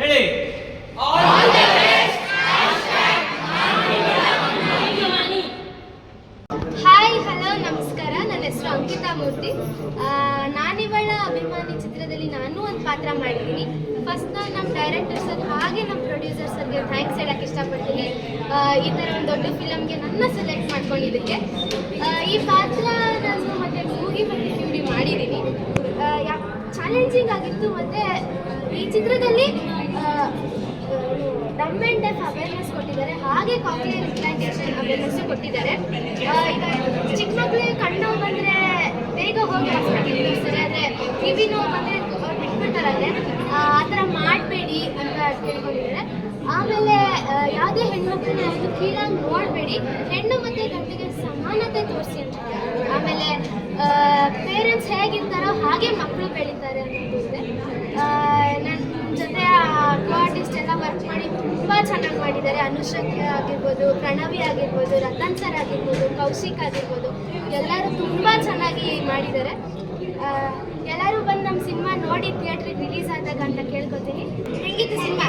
ಹೇಳಿ. Hi, hello, ನಮಸ್ಕಾರ. ನನ್ನ ಹೆಸರು ಅಂಕಿತಾ ಮೂರ್ತಿ. ನಾನಿವಳ ಅಭಿಮಾನಿ ಚಿತ್ರದಲ್ಲಿ ನಾನು ಒಂದು ಪಾತ್ರ ಮಾಡಿದ್ದೀನಿ. ಫಸ್ಟ್ ನಾನು ನಮ್ಮ ಡೈರೆಕ್ಟರ್ ಸರ್ ಹಾಗೆ ನಮ್ಮ ಪ್ರೊಡ್ಯೂಸರ್ ಸರ್ಗೆ ಥ್ಯಾಂಕ್ಸ್ ಹೇಳಕ್ಕೆ ಇಷ್ಟಪಡ್ತೀನಿ. ಈ ಥರ ಒಂದು ದೊಡ್ಡ ಫಿಲಮ್ಗೆ ನನ್ನ ಸೆಲೆಕ್ಟ್ ಮಾಡ್ಕೊಂಡಿದ್ದಕ್ಕೆ. ಈ ಪಾತ್ರ ನಾನು ಮತ್ತೆ ಮೂಗಿ ಮತ್ತು ಫ್ಯೂರಿ ಮಾಡಿದ್ದೀನಿ. ಚಾಲೆಂಜಿಂಗ್ ಆಗಿತ್ತು, ಮತ್ತು ಈ ಚಿತ್ರದಲ್ಲಿ ಆ್ಯಂಡ್ ಡೆಫ್ ಅವೇರ್ನೆಸ್ ಕೊಟ್ಟಿದ್ದಾರೆ. ಹಾಗೆ ಕಾಕ್ಲಿಯರ್ ಇಂಪ್ಲಾಂಟೇಷನ್ ಅವೇರ್ನೆಸ್ ಕೊಟ್ಟಿದ್ದಾರೆ. ಈಗ ಚಿಕ್ಕ ಮಕ್ಕಳಿಗೆ ಕಣ್ಣು ಬಂದರೆ ಬೇಗ ಹೋಗಿ ಹಾಸ್ಪಿಟಲ್ ತೋರಿಸ್ತಾರೆ ಆದರೆ ಕಿವಿ ನೋವು ಬಂದರೆ ಆತರ ಆ ಥರ ಮಾಡಬೇಡಿ ಅಂತ ಕೇಳ್ಕೊಂಡಿದ್ದಾರೆ. ಆಮೇಲೆ ಯಾವುದೇ ಹೆಣ್ಮಕ್ಳನ್ನ ಯಾವುದು ಕೀಳಾಗಿ ನೋಡಬೇಡಿ. ಹೆಣ್ಣು ಮತ್ತು ಗಂಡಿಗೆ ಸಮಾನತೆ ತೋರಿಸಿ ಅಂತ ಆಮೇಲೆ ಪೇರೆಂಟ್ಸ್ ಹೇಗಿರ್ತಾರೋ ಹಾಗೆ ಮಕ್ಕಳು ಬೆಳೀತಾರೆ ಅನ್ನೋದು ಇದೆ. ಎಲ್ಲ ವರ್ಕ್ ಮಾಡಿ ತುಂಬ ಚೆನ್ನಾಗಿ ಮಾಡಿದ್ದಾರೆ. ಅನುಶ್ರಕ್ ಆಗಿರ್ಬೋದು, ಪ್ರಣವಿ ಆಗಿರ್ಬೋದು, ರತನ್ ಸರ್ ಆಗಿರ್ಬೋದು, ಕೌಶಿಕ್ ಆಗಿರ್ಬೋದು, ಎಲ್ಲರೂ ತುಂಬ ಚೆನ್ನಾಗಿ ಮಾಡಿದ್ದಾರೆ. ಎಲ್ಲರೂ ಬಂದು ನಮ್ಮ ಸಿನಿಮಾ ನೋಡಿ ಥಿಯೇಟ್ರಿಗೆ ರಿಲೀಸ್ ಆದಾಗ ಅಂತ ಕೇಳ್ಕೊತೀನಿ. ಹೆಂಗಿತ್ತು ಸಿನಿಮಾ?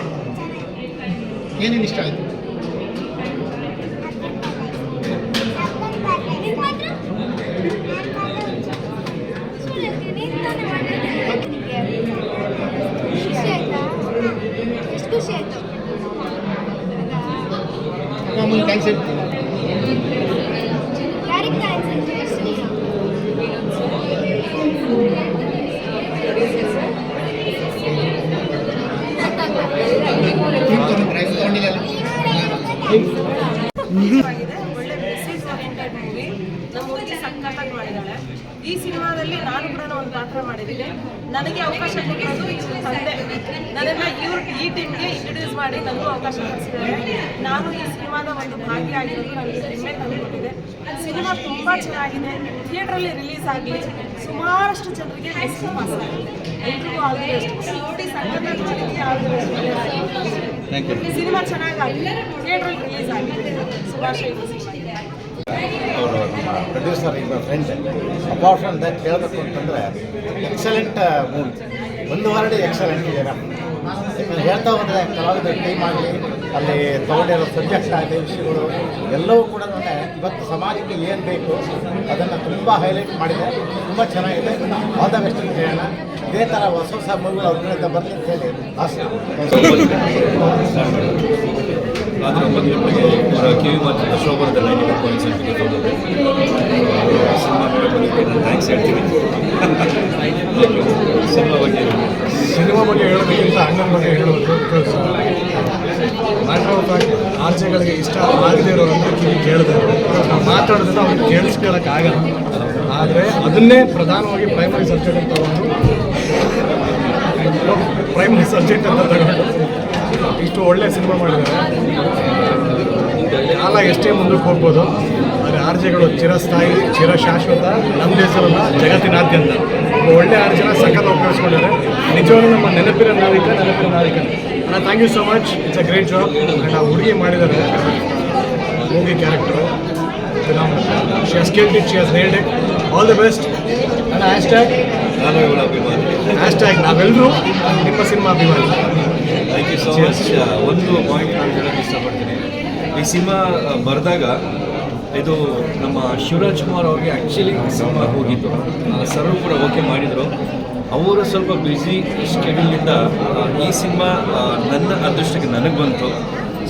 ಏನೇನು ಇಷ್ಟ ಆಯಿತು ಖುಷಿ ಆಯ್ತಾ ಎಷ್ಟು ಖುಷಿ ಆಯ್ತು ಮಾಮೂಲಿ ಥ್ಯಾಂಕ್ಸ್ ಹೇಳ್ತೀನಿ ಯಾರಿಗೆ ಥ್ಯಾಂಕ್ಸ್ ಅಂತ ಹೇಳಿ ನೀವು ಪ್ರೈಸ್ ತೊಗೊಂಡಿಲ್ಲ ಆಗಿದೆ ಒಳ್ಳೆ ಮೆಸೇಜ್ ಓರಿಯೆಂಟೆಡ್ ಮೂವಿ ಹುಡುಗಿ ಸಖತ್ತಾಗಿ ಮಾಡಿದ್ದಾಳೆ ಈ ಸಿನಿಮಾದಲ್ಲಿ ನಾನು ಕೂಡ ಒಂದು ಪಾತ್ರ ಮಾಡಿದ್ದೀನಿ. ನನಗೆ ಅವಕಾಶ ಕೊಟ್ಟಿರೋದು ಇವ್ರ ತಂದೆ. ನನ್ನೆಲ್ಲ ಇವ್ರ ಈ ಟೀಮ್ಗೆ ಇಂಟ್ರೊಡ್ಯೂಸ್ ಮಾಡಿ ನನಗೂ ಅವಕಾಶ ಕೊಡಿಸಿದ್ದಾರೆ ನಾನು ಈ ಸಿನಿಮಾದ ಒಂದು ಭಾಗಿಯಾಗಿರೋದು ನನಗೆ ಹೆಮ್ಮೆ ತಂದುಕೊಟ್ಟಿದೆ. ಸಿನಿಮಾ ತುಂಬ ಚೆನ್ನಾಗಿದೆ. ಥಿಯೇಟ್ರಲ್ಲಿ ರಿಲೀಸ್ ಆಗಲಿ ಸುಮಾರಷ್ಟು ಜನರಿಗೆ ಮೆಸೇಜ್ ಪಾಸ್ ಆಗಿದೆ ಎಲ್ರಿಗೂ ಆಲ್ ದಿ ಬೆಸ್ಟ್ ನೋಡಿ ಸಖತ್ತಾಗಿ ಆಲ್ ಬೆಸ್ಟ್ ಸಿನಿಮಾ ಚೆನ್ನಾಗಿ ಥಿಯೇಟ್ರಲ್ಲಿ ರಿಲೀಸ್ ಆಗಿದೆ ಶುಭಾಶಯ. ಪ್ರೊಡ್ಯೂಸರ್ ಈಗ ಫ್ರೆಂಡ್ ಅಪಾರ್ಟ್ ಫ್ರಮ್ ದಟ್ ಹೇಳಬೇಕು ಅಂತಂದರೆ ಎಕ್ಸಲೆಂಟ್ ಮೂವಿ ಒಂದು ವರ್ಡ್ ಎಕ್ಸಲೆಂಟ್ ಇದೆ ನಾನು ಹೇಳ್ತಾ ಹೋದರೆ ಕಲಾವಿದ ಟೀಮ್ ಆಗಲಿ ಅಲ್ಲಿ ತಗೊಂಡಿರೋ ಸಬ್ಜೆಕ್ಟ್ ಆಗಲಿ ವಿಷಯಗಳು ಎಲ್ಲವೂ ಕೂಡ ಇವತ್ತು ಸಮಾಜಕ್ಕೆ ಏನು ಬೇಕು ಅದನ್ನು ತುಂಬ ಹೈಲೈಟ್ ಮಾಡಿದೆ. ತುಂಬ ಚೆನ್ನಾಗಿದೆ. ಆಲ್ ದ ಬೆಸ್ಟ್ ಅಂತ ಹೇಳೋಣ. ಇದೇ ಥರ ಹೊಸ ಹೊಸ ಮೂವಿಗಳು ಅವ್ರ ಬರಲಿ ಅಂತ ಹೇಳಿ ಆಸೆ. ಆದರೆ ಬಂದ್ಬಿಟ್ಟಿಗೆ ಅವರ ಕಿವಿ ಮಾತ್ರ ಶೋಭರದ ನೈಂಟಿ ಫೈವ್ ಪಾಯಿಂಟ್ ಸೆವೆಂಟಿಗೆ ತೊಗೊಂಡು ಸಿನಿಮಾ ಥ್ಯಾಂಕ್ಸ್ ಹೇಳ್ತೀನಿ. ಸಿನಿಮಾ ಬಗ್ಗೆ ಸಿನಿಮಾ ಬಗ್ಗೆ ಹೇಳೋದಕ್ಕಿಂತ ಅಣ್ಣನ ಬಗ್ಗೆ ಹೇಳೋದು ಮ್ಯಾಟ್ರ್ ಆಫ್ ಫ್ಯಾಕ್ಟ್ ಆರ್ಜೆಗಳಿಗೆ ಇಷ್ಟ ಆಗದೇ ಇರೋದನ್ನು ಕಿವಿ ಕೇಳಿದೆ. ನಾವು ಮಾತಾಡೋದನ್ನ ಅವ್ರಿಗೆ ಕೇಳಿಸ್ಕೊಳ್ಳೋಕ್ಕಾಗಲ್ಲ ಆದರೆ ಅದನ್ನೇ ಪ್ರಧಾನವಾಗಿ ಪ್ರೈಮರಿ ಸಬ್ಜೆಕ್ಟ್ ಅಂತ ಪ್ರೈಮರಿ ಸಬ್ಜೆಕ್ಟ್ ಅಂತ ತಗೊಂಡು ಇಷ್ಟು ಒಳ್ಳೆ ಸಿನಿಮಾ ಮಾಡಿದ್ದಾರೆ. ಕಾಲ ಎಷ್ಟೇ ಮುಂದಕ್ಕೆ ಹೋಗ್ಬೋದು ಆದರೆ ಆರ್ಜೆಗಳು ಚಿರಸ್ಥಾಯಿ ಚಿರಶಾಶ್ವತ ನಮ್ಮ ದೇಶದಲ್ಲ ಜಗತ್ತಿನಾದ್ಯಂತ. ಒಳ್ಳೆ ಆರ್ಜೆನ ಸಖತ್ ಉಪಯೋಗಿಸ್ಕೊಂಡಿದ್ದಾರೆ ನಿಜವಾಗ್ಲೂ ನಮ್ಮ ನೆನಪಿನ ನಾವಿಕ ನೆನಪಿನ ನಾವಿಕ ಅಣ್ಣ thank you so much it's a great job ಅಣ್ಣ ಆ ಹುಡುಗಿ ಮಾಡಿದ್ದಾರೆ. Movie character she has caught it she has nailed it all the best ಅಣ್ಣ ಹ್ಯಾಶ್ ಟ್ಯಾಗ್ ಹ್ಯಾಶ್ ಟ್ಯಾಗ್ ನಾವೆಲ್ಲರೂ ನಿಮ್ಮ ಸಿನಿಮಾ ಅಭಿಮಾನಿ ಯು ಸೊ ಮಚ್ ಒಂದು ಪಾಯಿಂಟ್ ನಾನು ಹೇಳೋಕ್ಕೆ ಇಷ್ಟಪಡ್ತೀನಿ. ಈ ಸಿನಿಮಾ ಬರೆದಾಗ ಇದು ನಮ್ಮ ಶಿವರಾಜ್ ಕುಮಾರ್ ಅವ್ರಿಗೆ ಆ್ಯಕ್ಚುಲಿ ಸಿನಿಮಾ ಹೋಗಿತ್ತು. ಸರ್ವ್ ಕೂಡ ಓಕೆ ಮಾಡಿದರು. ಅವರು ಸ್ವಲ್ಪ ಬ್ಯುಸಿ ಸ್ಕೆಡ್ಯೂಲಿಂದ ಈ ಸಿನಿಮಾ ನನ್ನ ಅದೃಷ್ಟಕ್ಕೆ ನನಗೆ ಬಂತು.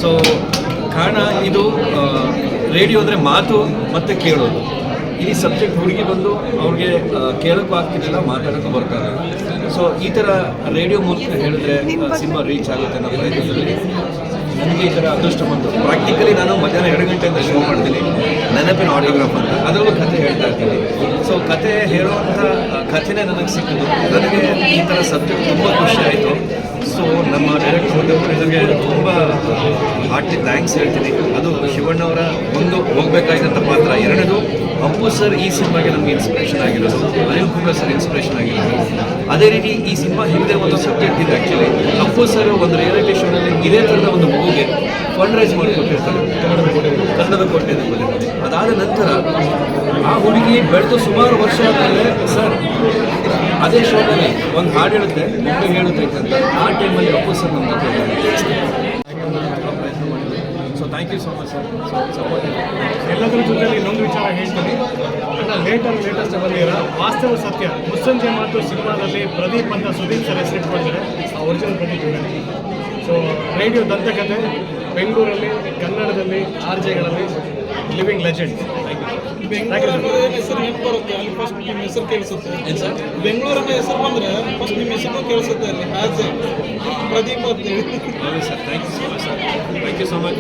ಸೊ ಕಾರಣ ಇದು ರೇಡಿಯೋ ಅಂದರೆ ಮಾತು ಮತ್ತು ಕೇಳೋದು. ಈ ಸಬ್ಜೆಕ್ಟ್ ಹುಡುಗಿ ಬಂದು ಅವ್ರಿಗೆ ಕೇಳೋಕ್ಕೂ ಆಗ್ತಿರಲಿಲ್ಲ, ಮಾತಾಡೋಕ್ಕೂ ಬರ್ತಾರೆ ಸೊ ಈ ಥರ ರೇಡಿಯೋ ಮೂಲಕ ಹೇಳಿದ್ರೆ ಸಿನಿಮಾ ರೀಚ್ ಆಗುತ್ತೆ ನಮ್ಮ ಪ್ರಯತ್ನದಲ್ಲಿ ನನಗೆ ಈ ಥರ ಅದೃಷ್ಟ ಬಂತು. ಪ್ರಾಕ್ಟಿಕಲಿ ನಾನು ಮಧ್ಯಾಹ್ನ ಎರಡು ಗಂಟೆಯಿಂದ ಶೋ ಮಾಡ್ತೀನಿ. ನೆನಪಿನ ಆಟೋಗ್ರಾಫ್ ಅಂತ. ಅದರಲ್ಲೂ ಕಥೆ ಹೇಳ್ತಾ ಇರ್ತೀನಿ. ಸೊ ಕತೆ ಹೇಳುವಂಥ ಕಥೆನೇ ನನಗೆ ಸಿಕ್ಕಿದ್ದು. ನನಗೆ ಈ ಥರ ಸಬ್ಜೆಕ್ಟ್ ತುಂಬ ಖುಷಿ ಆಯಿತು. ಸೊ ನಮ್ಮ ಡೈರೆಕ್ಟರ್ ಪ್ರೊಡ್ಯೂಸರ್ಗೆ ತುಂಬ ಹಾರ್ಟ್ಲಿ ಥ್ಯಾಂಕ್ಸ್ ಹೇಳ್ತೀನಿ. ಅದು ಶಿವಣ್ಣವರ ಒಂದು ಹೋಗಬೇಕಾಗಿದ್ದಂಥ ಪಾತ್ರ ಅಪ್ಪು ಸರ್ ಈ ಸಿನಿಮಾಗೆ ನಮಗೆ ಇನ್ಸ್ಪಿರೇಷನ್ ಆಗಿರೋದು, ಅನಿಲ್ ಕುಮಾರ್ ಸರ್ ಇನ್ಸ್ಪಿರೇಷನ್ ಆಗಿರೋದು. ಅದೇ ರೀತಿ ಈ ಸಿನಿಮಾ ಹಿಂದೆ ಒಂದು ಸಬ್ಜೆಕ್ಟ್ ಇದೆ ಆ್ಯಕ್ಚುಲಿ ಅಪ್ಪು ಸರ್ ಒಂದು ರಿಯಾಲಿಟಿ ಶೋನಲ್ಲಿ ಇದೇ ಥರದ ಒಂದು ಮಗುಗೆ ಫಂಡ್ ರೈಸ್ ಮಾಡಿಕೊಟ್ಟಿರ್ತಾರೆ. ಕನ್ನಡದ ಕೋಟೆ ಅದಾದ ನಂತರ ಆ ಹುಡುಗಿ ಬೆಳೆದು ಸುಮಾರು ವರ್ಷ ಆದಮೇಲೆ, ಸರ್, ಅದೇ ಶೋನಲ್ಲಿ ಒಂದು ಹಾಡು ಹೇಳುತ್ತೆ ಮಗು ಹೇಳುತ್ತೆ ಅಂತ ಆ ಟೈಮಲ್ಲಿ ಅಪ್ಪು ಸರ್ ನಮ್ಮ ಜೊತೆ thank you so much sir support ಎಲ್ಲದರ ಜೊತೆಯಲ್ಲಿ ಇನ್ನೊಂದು ವಿಚಾರ ಹೇಳ್ತೀನಿ. ಅಣ್ಣ ಲೇಟರ್ ಲೇಟೆಸ್ಟ್ ಬಂದಿರೋ ವಾಸ್ತವ ಸತ್ಯ. ಮುಸ್ಸಂಜೆ ಮಾತು ಸಿನಿಮಾದಲ್ಲಿ ಪ್ರದೀಪ್ ಅಂತ ಸುದೀಪ್ ಸರ್ ಹೆಸರಿಟ್ಕೊಂಡಿದ್ದಾರೆ ಆ ಒರಿಜಿನಲ್ ಪ್ರದೀಪ್ ಸೊ ರೇಡಿಯೋ ದಂತಕಥೆ ಬೆಂಗಳೂರಲ್ಲಿ, ಕನ್ನಡದಲ್ಲಿ, ಆರ್ ಜೆಗಳಲ್ಲಿ ಲಿವಿಂಗ್ ಲೆಜೆಂಡ್ ಬೆಂಗಳೂರು ಹೆಸರು ನೆನಪು ಬರುತ್ತೆ ಅಲ್ಲಿ ಫಸ್ಟ್ ನಿಮ್ಮ ಹೆಸರು ಕೇಳಿಸುತ್ತೆ. ಬೆಂಗಳೂರು ಸರ್? ಬೆಂಗಳೂರನ್ನ ಹೆಸರು ಬಂದ್ರೆ ಫಸ್ಟ್ ನಿಮ್ಮ ಹೆಸರು ಕೇಳಿಸುತ್ತೆ ಅಲ್ಲಿ. ಆಸ್ ಪ್ರದೀಪ್ ಅಂತ ಹೇಳಿ. Sir thank you so much sir. Thank you so much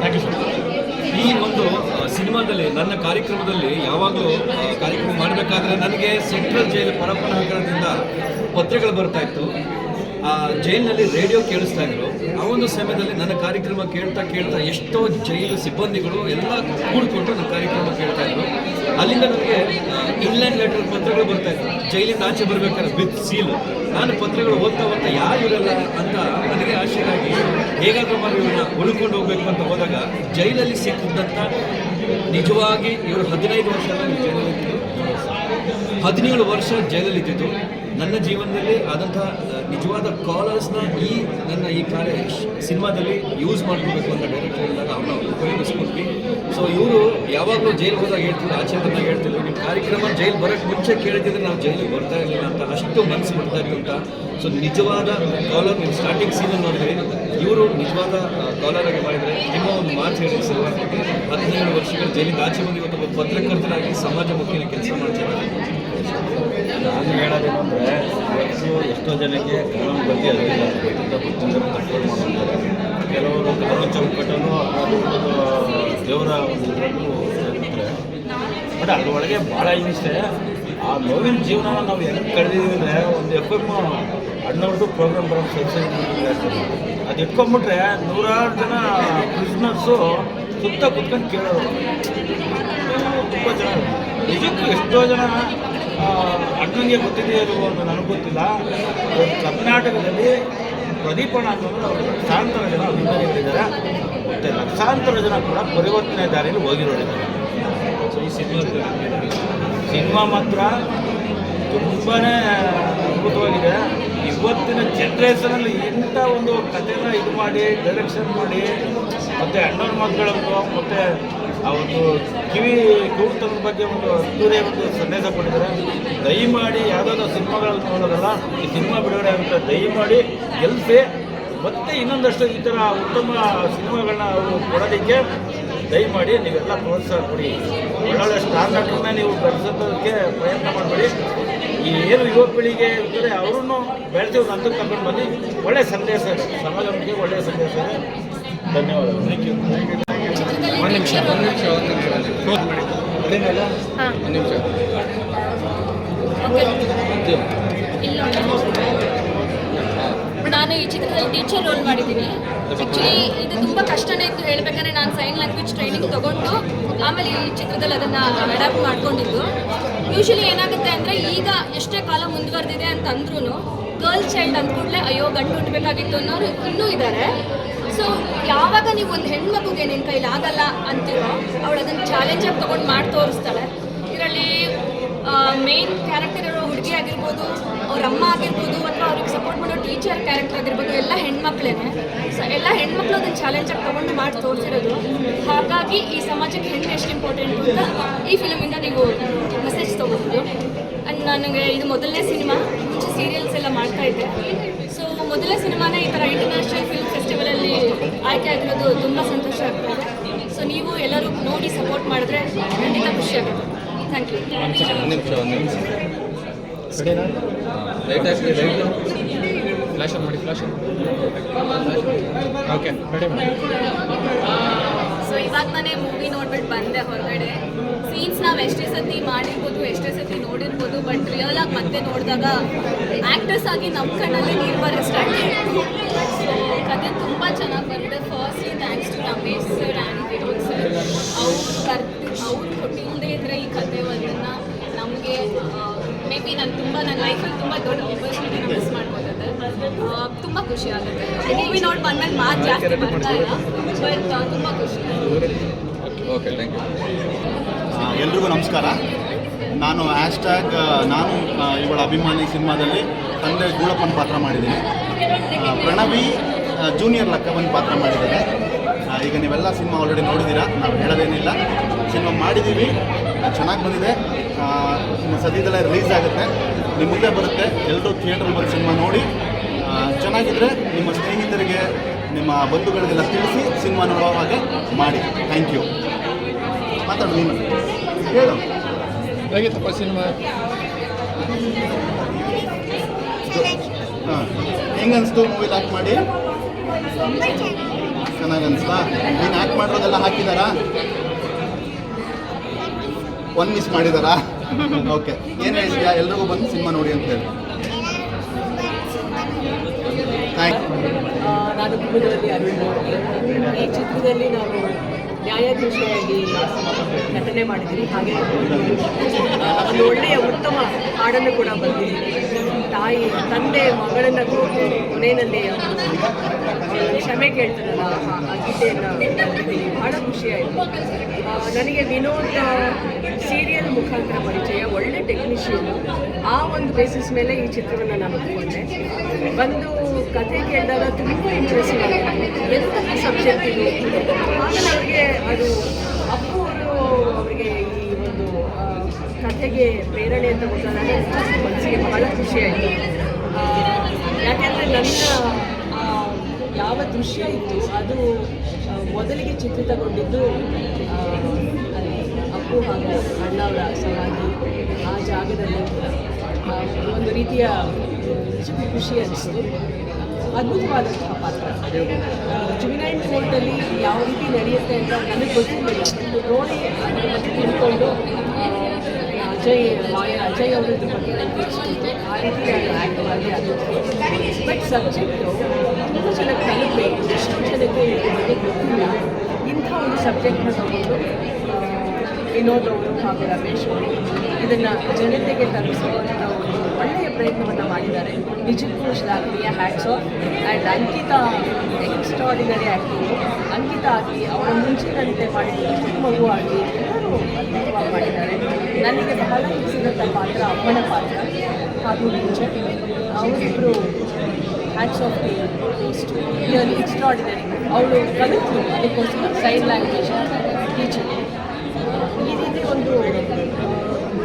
thank you sir. ಈ ಒಂದು ಸಿನಿಮಾದಲ್ಲಿ ನನ್ನ ಕಾರ್ಯಕ್ರಮದಲ್ಲಿ ಯಾವಾಗಲೂ ಕಾರ್ಯಕ್ರಮ ಮಾಡಬೇಕಾದ್ರೆ ನನಗೆ ಸೆಂಟ್ರಲ್ ಜೈಲು ಪರಪ್ಪನ ಹಗರಣದಿಂದ ಪತ್ರಿಕೆಗಳು ಬರ್ತಾ ಇತ್ತು. ಆ ಜೈಲಿನಲ್ಲಿ ರೇಡಿಯೋ ಕೇಳಿಸ್ತಾ ಇದ್ರು. ಆ ಒಂದು ಸಮಯದಲ್ಲಿ ನನ್ನ ಕಾರ್ಯಕ್ರಮ ಕೇಳ್ತಾ ಕೇಳ್ತಾ ಎಷ್ಟೋ ಜೈಲು ಸಿಬ್ಬಂದಿಗಳು ಎಲ್ಲ ಕೂಡ್ಕೊಂಡು ನನ್ನ ಕಾರ್ಯಕ್ರಮ ಕೇಳ್ತಾ ಇದ್ರು. ಅಲ್ಲಿಂದ ನನಗೆ ಇಂಗ್ಲೆಂಡ್ ಲೆಟರ್ ಪತ್ರಗಳು ಬರ್ತಾ ಇತ್ತು ಜೈಲಿಂದ ಆಚೆ ಬರ್ಬೇಕಾದ್ರೆ ವಿತ್ ಸೀಲ್ ನಾನು ಪತ್ರಗಳು ಓದ್ತಾ ಓದ್ತಾ ಯಾರು ಇರಲ್ಲ ಅಂತ ನನಗೆ ಆಶೆಗಾಗಿ ಹೇಗಾದರೂ ಮಾಡಿ ಇವ್ರನ್ನ ಉಳ್ಕೊಂಡು ಹೋಗ್ಬೇಕು ಅಂತ ಹೋದಾಗ ಜೈಲಲ್ಲಿ ಸಿಕ್ಕಿದ್ದಂಥ ನಿಜವಾಗಿ ಇವರು ಹದಿನೈದು ವರ್ಷ ಜೈಲಲ್ಲಿ ಹದಿನೇಳು ವರ್ಷ ಜೈಲಲ್ಲಿ ಇದ್ದಿದ್ದು. ನನ್ನ ಜೀವನದಲ್ಲಿ ಆದಂತಹ ನಿಜವಾದ ಕಾಲರ್ಸ್ನ ಈ ನನ್ನ ಈ ಕಾರ್ಯ ಸಿನಿಮಾದಲ್ಲಿ ಯೂಸ್ ಮಾಡ್ಕೋಬೇಕು ಅಂತ ಡೈರೆಕ್ಟರ್ ಹೇಳಿದಾಗ ಅವ್ರನ್ನ ಉಪಯೋಗಿಸ್ಕೊಂಡ್ವಿ. ಸೊ ಇವರು ಯಾವಾಗಲೂ ಜೈಲಿಗೆ ಹೋದಾಗ ಹೇಳ್ತಿದ್ರು ಆಚೆ ಬಂದಾಗ ಹೇಳ್ತಿದ್ರು ನಿಮ್ಮ ಕಾರ್ಯಕ್ರಮ ಜೈಲು ಬರೋಕ್ಕೆ ಮುಂಚೆ ಕೇಳ್ತಿದ್ರೆ ನಾವು ಜೈಲಿಗೆ ಬರ್ತಾ ಇರಲಿಲ್ಲ ಅಂತ ಅಷ್ಟು ಮನಸ್ಸು ಬರ್ತಾ ಇತ್ತು ಅಂತ. ಸೊ ನಿಜವಾದ ಕಾಲರ್ ನೀವು ಸ್ಟಾರ್ಟಿಂಗ್ ಸೀಸನ್ ನೋಡಿದ್ರೆ. ಇವರು ನಿಜವಾದ ಕಾಲರ್ ಆಗಿ ಮಾಡಿದರೆ ನಿಮ್ಮ ಒಂದು ಮಾತು ಹೇಳಿ ಸರ್ ಹದಿನೇಳು ವರ್ಷಗಳ ಜೈಲಿಗೆ ಆಚೆ ಬಂದು ಇವತ್ತು ಪತ್ರಕರ್ತರಾಗಿ ಸಮಾಜಮುಖಿನ ಕೆಲಸ ಮಾಡ್ತಿದ್ದಾರೆ. ನಾನು ಹೇಳೋದೇನೆಂದರೆ, ಇವತ್ತು ಎಷ್ಟೋ ಜನಕ್ಕೆ ಕಾನೂನು ಬಗ್ಗೆ ಅರಿವಿಲ್ಲ ತಪ್ಪುಗಳು ಮಾಡ್ತಾರೆ. ಕೆಲವರು ಕಾನೂನು ಚೌಕಟ್ಟನ್ನು ದೇವರ ಒಂದು ಇದರಲ್ಲೂ ಇರ್ತಾರೆ ಬಟ್ ಅದರೊಳಗೆ ಭಾಳ ಹಿಂಸೆ. ಆ ನೋವಿನ ಜೀವನವನ್ನು ನಾವು ಹೆಂಗೆ ಕಳೆದಿದ್ದೀವಿ ಅಂದರೆ, ಒಂದು ಎಫ್ ಎಂ ಅಣ್ಣವ್ರದ್ದು ಪ್ರೋಗ್ರಾಮ್ ಬರೋ ಸಬ್ಸಿಡಿ ಅದು ಇಟ್ಕೊಂಬಿಟ್ರೆ ನೂರಾರು ಜನ ಬಿಸ್ನೆಸ್ಸು ಸುತ್ತ ಕುತ್ಕೊಂಡು ಕೇಳೋರು. ತುಂಬ ಜನ. ನಿಜಕ್ಕೂ ಎಷ್ಟೋ ಜನ ಅಣ್ಣನಿಗೆ ಗೊತ್ತಿದೆಯೋ ಇರುವ ಅಂತ ನನಗೆ ಗೊತ್ತಿಲ್ಲ. ಕರ್ನಾಟಕದಲ್ಲಿ ಪ್ರದೀಪಣ ಅಂತಂದ್ರೆ ಅವರು ಲಕ್ಷಾಂತರ ಜನ ಅಭಿಮಾನಿಗಳಿದ್ದಾರೆ. ಮತ್ತು ಲಕ್ಷಾಂತರ ಜನ ಕೂಡ ಪರಿವರ್ತನೆ ದಾರಿಯಲ್ಲಿ ಹೋಗಿರೋರಿದ್ದಾರೆ. ಸೊ ಈ ಸಿನಿಮಾ ಸಿನಿಮಾ ಮಾತ್ರ ತುಂಬಾ ಅದ್ಭುತವಾಗಿದೆ. ಇವತ್ತಿನ ಜನ್ರೇಷನಲ್ಲಿ ಇಂಥ ಒಂದು ಕಥೆನ ಇದು ಮಾಡಿ ಡೈರೆಕ್ಷನ್ ಮಾಡಿ, ಮತ್ತು ಅಣ್ಣವ್ರ ಮಾತುಗಳನ್ನು ಮತ್ತು ಆ ಒಂದು ಕಿವಿ ಕಿವುತನದ ಬಗ್ಗೆ ಒಂದು ಅದ್ದೂರಿಯ ಒಂದು ಸಂದೇಶ ಕೊಟ್ಟಿದ್ದಾರೆ. ದಯಮಾಡಿ ಯಾವುದಾದ್ರು ಸಿನಿಮಾಗಳನ್ನು ನೋಡೋದಲ್ಲ ಈ ಸಿನಿಮಾ ಬಿಡುಗಡೆ ಆಗುತ್ತೆ. ದಯಮಾಡಿ ಗೆಲ್ಲಿಸಿ ಮತ್ತೆ ಇನ್ನೊಂದಷ್ಟು ಈ ಥರ ಉತ್ತಮ ಸಿನಿಮಾಗಳನ್ನ ಅವರು ಕೊಡೋದಕ್ಕೆ ದಯಮಾಡಿ ನೀವೆಲ್ಲ ಪ್ರೋತ್ಸಾಹ ಕೊಡಿ. ಒಳ್ಳೊಳ್ಳೆ ಸ್ಟಾರ್ ನಟರನ್ನ ನೀವು ಬೆಳೆಸೋದಕ್ಕೆ ಪ್ರಯತ್ನ ಮಾಡಬೇಡಿ. ಈ ಏನು ಯುವ ಪೀಳಿಗೆ ಇರ್ತಾರೆ, ಅವ್ರನ್ನೂ ಬೆಳೆಸಿ ಒಂದು ಕರ್ಕೊಂಡು ಬನ್ನಿ ಒಳ್ಳೆಯ ಸಂದೇಶ ಸಮಾಜಕ್ಕೆ ಒಳ್ಳೆಯ ಸಂದೇಶ ಇದೆ. ಧನ್ಯವಾದಗಳು. ಥ್ಯಾಂಕ್ ಯು ಒಂದು ನಿಮಿಷ ಒಂದು ನಿಮಿಷ ಒಂದು ನಿಮಿಷ. ಕ್ಲೋಸ್ ಮಾಡಿ ಅದೇನಲ್ಲ ಒಂದು ನಿಮಿಷ. ನಾನು ಈ ಚಿತ್ರದಲ್ಲಿ ಟೀಚರ್ ರೋಲ್ ಮಾಡಿದ್ದೀನಿ. ಆ್ಯಕ್ಚುಲಿ ಇದು ತುಂಬ ಕಷ್ಟನೇ ಇತ್ತು ಹೇಳ್ಬೇಕಾದ್ರೆ ನಾನು ಸೈನ್ ಲ್ಯಾಂಗ್ವೇಜ್ ಟ್ರೈನಿಂಗ್ ತೊಗೊಂಡು ಆಮೇಲೆ ಈ ಚಿತ್ರದಲ್ಲಿ ಅದನ್ನು ಅಡಾಪ್ಟ್ ಮಾಡ್ಕೊಂಡಿದ್ದು. ಯೂಶಲಿ ಏನಾಗುತ್ತೆ ಅಂದರೆ ಈಗ ಎಷ್ಟೇ ಕಾಲ ಮುಂದುವರೆದಿದೆ ಅಂತಂದ್ರೂ ಗರ್ಲ್ಸ್ ಗರ್ಲ್ ಚೈಲ್ಡ್ ಅಂದ ಕೂಡಲೇ ಅಯ್ಯೋ ಗಂಡು ಹುಟ್ಟಬೇಕಾಗಿತ್ತು ಅನ್ನೋರು ಇನ್ನೂ ಇದ್ದಾರೆ. ಸೊ ಯಾವಾಗ ನೀವು ಒಂದು ಹೆಣ್ಮಗುಗೆ ನಿನ್ನ ಕೈಲಿ ಆಗಲ್ಲ ಅಂತೀರೋ, ಅವಳು ಅದನ್ನು ಚಾಲೆಂಜಾಗಿ ತೊಗೊಂಡು ಮಾಡಿ ತೋರಿಸ್ತಾಳೆ. ಇದರಲ್ಲಿ ಮೇನ್ ಕ್ಯಾರೆಕ್ಟರ್ ಇರೋ ಹುಡುಗಿ ಆಗಿರ್ಬೋದು, ಅವ್ರ ಅಮ್ಮ ಆಗಿರ್ಬೋದು, ಅಥವಾ ಅವ್ರಿಗೆ ಸಪೋರ್ಟ್ ಮಾಡೋ ಟೀಚರ್ ಕ್ಯಾರೆಕ್ಟರ್ ಆಗಿರ್ಬೋದು, ಎಲ್ಲ ಹೆಣ್ಮಕ್ಳೇನೆ. ಸೊ ಎಲ್ಲ ಹೆಣ್ಮಕ್ಳು ಅದನ್ನು ಚಾಲೆಂಜಾಗಿ ತೊಗೊಂಡು ಮಾಡಿ ತೋರಿಸಿರೋದು. ಹಾಗಾಗಿ ಈ ಸಮಾಜಕ್ಕೆ ಹೆಣ್ಣು ಎಷ್ಟು ಇಂಪಾರ್ಟೆಂಟ್ ಅಂತ ಈ ಫಿಲಮಿಂದ ನೀವು ಮೆಸೇಜ್ ತೊಗೊಬೋದು. ಅಂಡ್ ನನಗೆ ಇದು ಮೊದಲನೇ ಸಿನಿಮಾ ಮುಂಚೆ ಸೀರಿಯಲ್ಸ್ ಎಲ್ಲ ಮಾಡ್ತಾ ಇದ್ದೆ. ಸೊ ಸಿನಿಮಾನ ಈ ಥರ ಇಂಟರ್ನ್ಯಾಷನಲ್ ಫಿಲ್ಮ್ ಫೆಸ್ಟಿವಲಲ್ಲಿ ಆಯ್ಕೆ ಆಗಿರೋದು ತುಂಬ ಸಂತೋಷ ಆಗ್ತಾ ಇದೆ ಸೊ ನೀವು ಎಲ್ಲರೂ ನೋಡಿ ಸಪೋರ್ಟ್ ಮಾಡಿದ್ರೆ ಖಂಡಿತ ಖುಷಿ ಆಗುತ್ತೆ. ಥ್ಯಾಂಕ್ ಯು ಒಂದು ನಿಮಿಷ ಒಂದು ನಿಮಿಷ ಲೈಟ್ ಹಾಕಿ ಲೈಟ್ ಫ್ಲಾಶ್ ಆನ್ ಮಾಡಿ ಫ್ಲಾಶ್ ಓಕೆ ಸೊ ಇವಾಗ ನಾನೇ ಮೂವಿ ನೋಡ್ಬಿಟ್ಟು ಬಂದೆ ಹೊರಗಡೆ. ಸೀನ್ಸ್ ನಾವು ಎಷ್ಟೇ ಸತಿ ಮಾಡಿರ್ಬೋದು, ಎಷ್ಟೇ ಸತಿ ನೋಡಿರ್ಬೋದು ಬಟ್ ರಿಯಲ್ ಆಗಿ ಮತ್ತೆ ನೋಡಿದಾಗ ಆ್ಯಕ್ಟ್ರೆಸ್ ಆಗಿ ನಮ್ಮ ಕಣ್ಣಲ್ಲಿ ನೀರು ಬರೋ ಸ್ಟಾರ್ಟ್ ಆಯಿತು ಸೊ ತುಂಬ ಚೆನ್ನಾಗಿ ಬಂದಿದೆ. Firstly thanks to Ramesh sir and Vinod sir ಅವ್ರು ಕರೆದು, ಅವ್ರು ಕೊಟ್ಟಿಲ್ಲದೆ ಇದ್ದರೆ ಈ ಕತೆ ಒಂದನ್ನು ನಮಗೆ ಮೇ ಬಿ ನಾನು ತುಂಬ ನನ್ನ ಲೈಫಲ್ಲಿ ತುಂಬ ದೊಡ್ಡ ಆಪರ್ಚುನಿಟಿ ಮಿಸ್ ತುಂಬ ಖುಷಿ ಆಗುತ್ತೆ. ಮೂವಿ ನೋಡಿ ಬಂದಾಗ ಮಾತು ಜಾಸ್ತಿ ಬರ್ತಾ ಇಲ್ಲ ಬಟ್ ತುಂಬ ಖುಷಿ. ಓಕೆ ಥ್ಯಾಂಕ್ ಯು ಆ, ಎಲ್ರಿಗೂ ನಮಸ್ಕಾರ. ನಾನು ಹ್ಯಾಶ್ಟ್ಯಾಗ್ ನಾನು ಆ, ಇವಳ ಅಭಿಮಾನಿ ಸಿನಿಮಾದಲ್ಲಿ ತಂದೆ ಗೂಳಪ್ಪನ ಪಾತ್ರ ಮಾಡಿದ್ದೀನಿ. ಪ್ರಣವಿ ಜೂನಿಯರ್ ಲಕ್ಕವನ್ ಪಾತ್ರ ಮಾಡಿದ್ದಾರೆ ಈಗ ನೀವೆಲ್ಲ ಸಿನಿಮಾ ಆಲ್ರೆಡಿ ನೋಡಿದ್ದೀರಾ ನಾವು ಹೇಳೋದೇನಿಲ್ಲ. ಸಿನಿಮಾ ಮಾಡಿದ್ದೀವಿ ಚೆನ್ನಾಗಿ ಬಂದಿದೆ. ಸದ್ಯದಲ್ಲೇ ರಿಲೀಸ್ ಆಗುತ್ತೆ. ನಿಮ್ಮ ಮುಂದೆ ಬರುತ್ತೆ. ಎಲ್ಲರೂ ಥಿಯೇಟ್ರಲ್ಲಿ ಬಂದು ಸಿನಿಮಾ ನೋಡಿ ಚೆನ್ನಾಗಿದ್ದರೆ ನಿಮ್ಮ ಸ್ನೇಹಿತರಿಗೆ ನಿಮ್ಮ ಬಂಧುಗಳಿಗೆಲ್ಲ ತಿಳಿಸಿ ಸಿನಿಮಾ ನೋಡೋ ಹಾಗೆ ಮಾಡಿ. ಥ್ಯಾಂಕ್ ಯು ಮಾತಾಡು ನೀನು. ಹೇಳು. ಹೇಗಿತ್ತಪ್ಪ ಸಿನಿಮಾ? ಹಾಂ. ಹೆಂಗೆ ಮೂವಿ ಲಾಕ್ ಆ್ಯಕ್ಟ್ ಮಾಡಿ? ಚೆನ್ನಾಗಿ ಅನಿಸ್ತಾ ನೀನು ಆ್ಯಕ್ಟ್ ಮಾಡಿರೋದೆಲ್ಲ ಹಾಕಿದಾರಾ? ಒನ್ ಮಿಸ್ ಮಾಡಿದಾರಾ? ಓಕೆ ಏನು ಹೇಳ್ತೀಯಾ? ಎಲ್ರಿಗೂ ಬಂದು ಸಿನಿಮಾ ನೋಡಿ ಅಂತ ಹೇಳಿ ಥ್ಯಾಂಕ್ ಆ, ನಾನು ಕುಟುಂಬದಲ್ಲಿ ಅರುಣ್ ಈ ಚಿತ್ರದಲ್ಲಿ ನಾನು ನ್ಯಾಯಾಧೀಶರಾಗಿ ನಟನೆ ಮಾಡಿದ್ದೀನಿ ಹಾಗೆ ಒಂದು ಒಳ್ಳೆಯ ಉತ್ತಮ ಹಾಡನ್ನು ಕೂಡ ಬಂದಿದ್ದೀನಿ ತಾಯಿ, ತಂದೆ ಮಗಳನ್ನು ಕೊನೆಯಲ್ಲಿ ಕ್ಷಮೆ ಕೇಳ್ತಾರಲ್ಲ ಆ- ಗೀತೆಯನ್ನು ಬಹಳ ಖುಷಿಯಾಯಿತು. ನನಗೆ ವಿನೋದ್ ಸೀರಿಯಲ್ ಮುಖಾಂತರ ಪರಿಚಯ, ಒಳ್ಳೆ ಟೆಕ್ನಿಷಿಯನ್ ಆ ಒಂದು ಬೇಸಿಸ್ ಮೇಲೆ ಈ ಚಿತ್ರವನ್ನು ನಾನು ಒಪ್ಪಿಕೊಂಡೆ ಬಂದು ಕತೆ ಕೇಳಿದಾಗ ತುಂಬ ಇಂಟ್ರೆಸ್ಟಿಂಗ್ ಎಂತಹ ಸಬ್ಜೆಕ್ಟ್ ಇದೆ? ನನಗೆ ಅದು ಅಪ್ಪು ಅವರು ಅವರಿಗೆ ಈ ಒಂದು ಆ, ಕಥೆಗೆ ಪ್ರೇರಣೆ ಅಂತ ಗೊತ್ತಲ್ಲ ಮನಸ್ಸಿಗೆ ಬಹಳ ಖುಷಿಯಾಯಿತು. ಯಾಕೆಂದರೆ ನನ್ನ ಯಾವ ದೃಶ್ಯ ಇತ್ತು, ಅದು ಮೊದಲಿಗೆ ಚಿತ್ರಿತಗೊಂಡಿದ್ದು ಅಲ್ಲಿ ಅಪ್ಪು ಹಾಗೂ ಅಣ್ಣವರ ಸಲಾಗಿ ಆ ಜಾಗದಲ್ಲಿ ಒಂದು ರೀತಿಯ ಖುಷಿ ಅನಿಸ್ತು. ಅದ್ಭುತವಾದಂತಹ ಪಾತ್ರ. ಜುವಿನೈನ್ ಕೋರ್ಟಲ್ಲಿ ಯಾವ ರೀತಿ ನಡೆಯುತ್ತೆ ಅಂತ ನನಗೆ ಗೊತ್ತಿರಲಿಲ್ಲ. ನೋಡಿ ಅದ್ರ ಬಗ್ಗೆ ತಿಳ್ಕೊಂಡು ಅಜಯ್ ಲಾಯರ್ ಅಜಯ್ ಅವರದ್ದು ಬಗ್ಗೆ ಆ ರೀತಿ ನಾನು ಅದು ಬಟ್ ಸಬ್ಜೆಕ್ಟು ತುಂಬ ಚೆನ್ನಾಗಿ ತಲುಪಬೇಕು ಎಷ್ಟೋ ಜನಕ್ಕೆ ಇದ್ರ ಬಗ್ಗೆ ಗೊತ್ತಿಲ್ಲ. ಇಂಥ ಒಂದು ಸಬ್ಜೆಕ್ಟ್ನ ತಗೊಂಡು ವಿನೋದ್ ಅವರು ಹಾಗೂ ರಮೇಶ್ ಅವರು ಇದನ್ನು ಜನತೆಗೆ ತಲುಪಿಸುವಂಥ ಒಂದು ಒಳ್ಳೆಯ ಪ್ರಯತ್ನವನ್ನು ಮಾಡಿದ್ದಾರೆ. ನಿಜಕ್ಕೂ ಶ್ಲಾಘನೀಯ hats off and Ankita extraordinary acting Ankita ಆಗಲಿ ಅವರ ಮುಂಚಿನಂತೆ ಮಾಡಿದ ಮಗು ಆಗಲಿ ಎಲ್ಲರೂ ನನಗೆ ಬಹಳ ಹಿಡಿಸಿದಂಥ ಪಾತ್ರ, ಅಮ್ಮನ ಪಾತ್ರ. ಹಾಗೂ ಟೀಚರ್ ಅವರಿಬ್ಬರು ಹ್ಯಾಟ್ಸ್ ಆಫ್ ರಿಯಲಿ ಎಕ್ಸ್ಟ್ರಾಡಿನರಿ ಅವಳು ಕಲಿತು ಅದಕ್ಕೋಸ್ಕರ ಸೈನ್ ಲ್ಯಾಂಗ್ವೇಜ್ ಟೀಚರ್ ಈ ರೀತಿ ಒಂದು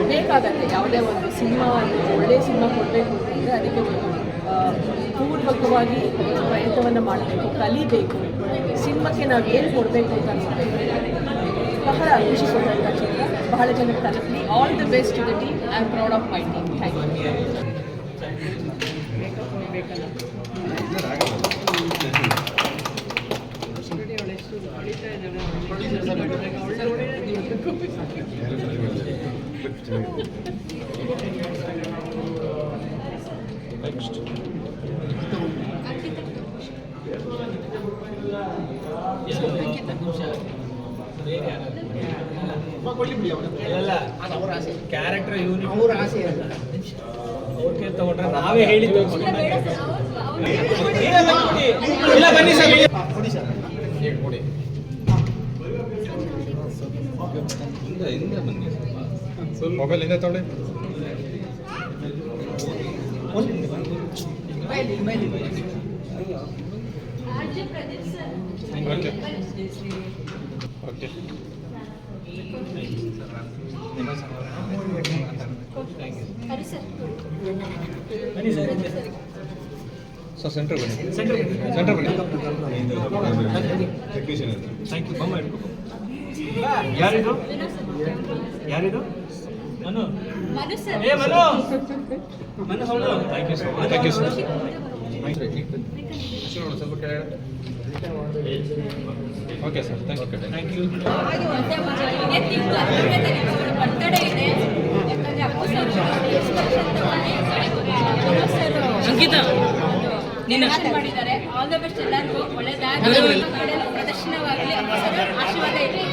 ಬೇಕಾಗತ್ತೆ ಯಾವುದೇ ಒಂದು ಸಿನಿಮಾ ಒಳ್ಳೆಯ ಸಿನಿಮಾ ಕೊಡಬೇಕು ಅಂತಂದರೆ ಅದಕ್ಕೆ ಒಂದು ಪೂರ್ವಕವಾಗಿ ಪ್ರಯತ್ನವನ್ನು ಮಾಡಬೇಕು, ಕಲಿಬೇಕು. ಸಿನಿಮಾಕ್ಕೆ ನಾವು ಏನು ಕೊಡಬೇಕು ಅಂತ ಬಹಳ ಖುಷಿ ಕೊಡುವಂಥ ಕ್ಷೇತ್ರ ಬಹಳ ಜನಕ್ಕೆ ತಲುಪಲಿ. All the best to the team I am proud of my team thank you next character ಅವ್ರ ಆಸೆ ಅಲ್ಲ. ಓಕೆ ತಗೊಂಡ್ರೆ ನಾವೇ ಹೇಳಿದ್ದು. ಇಲ್ಲ ಬನ್ನಿ ಸರ್ ಹಿಂದೆ ಬನ್ನಿ ಮೊಬೈಲ್ ಹಿಂದೆ ತೊಗೊಂಡು ಓಕೆ ಓಕೆ. ಸೊ ಸೆಂಟ್ರ್ ಬನ್ನಿ. ಸೆಂಟ್ರ್ ಬನ್ನಿ. ಟೆಕ್ನಿಷಿಯನ್ ಥ್ಯಾಂಕ್ ಯು ಬಮ್ಮ ಇಟ್ಕೋ ಯಾರಿದು? ಯಾರಿದು? ಮನು. ಮನು ಸರ್. ಏ ಮನು. ಮನು ಹೌದು. Thank you sir much thank you sir ಸ್ವಲ್ಪ ಕೆಳಗಡೆ okay sir thank you thank you ಇದೆ. ಅಂಕಿತಾ. ನೀನು ಮಾಡಿದ್ದಾರೆ. ಆಲ್ ದ ಬೆಸ್ಟ್ ಎಲ್ಲರಿಗೂ ಪ್ರದರ್ಶನವಾಗಲಿ. ಆಶೀರ್ವಾದ ಇರಲಿ.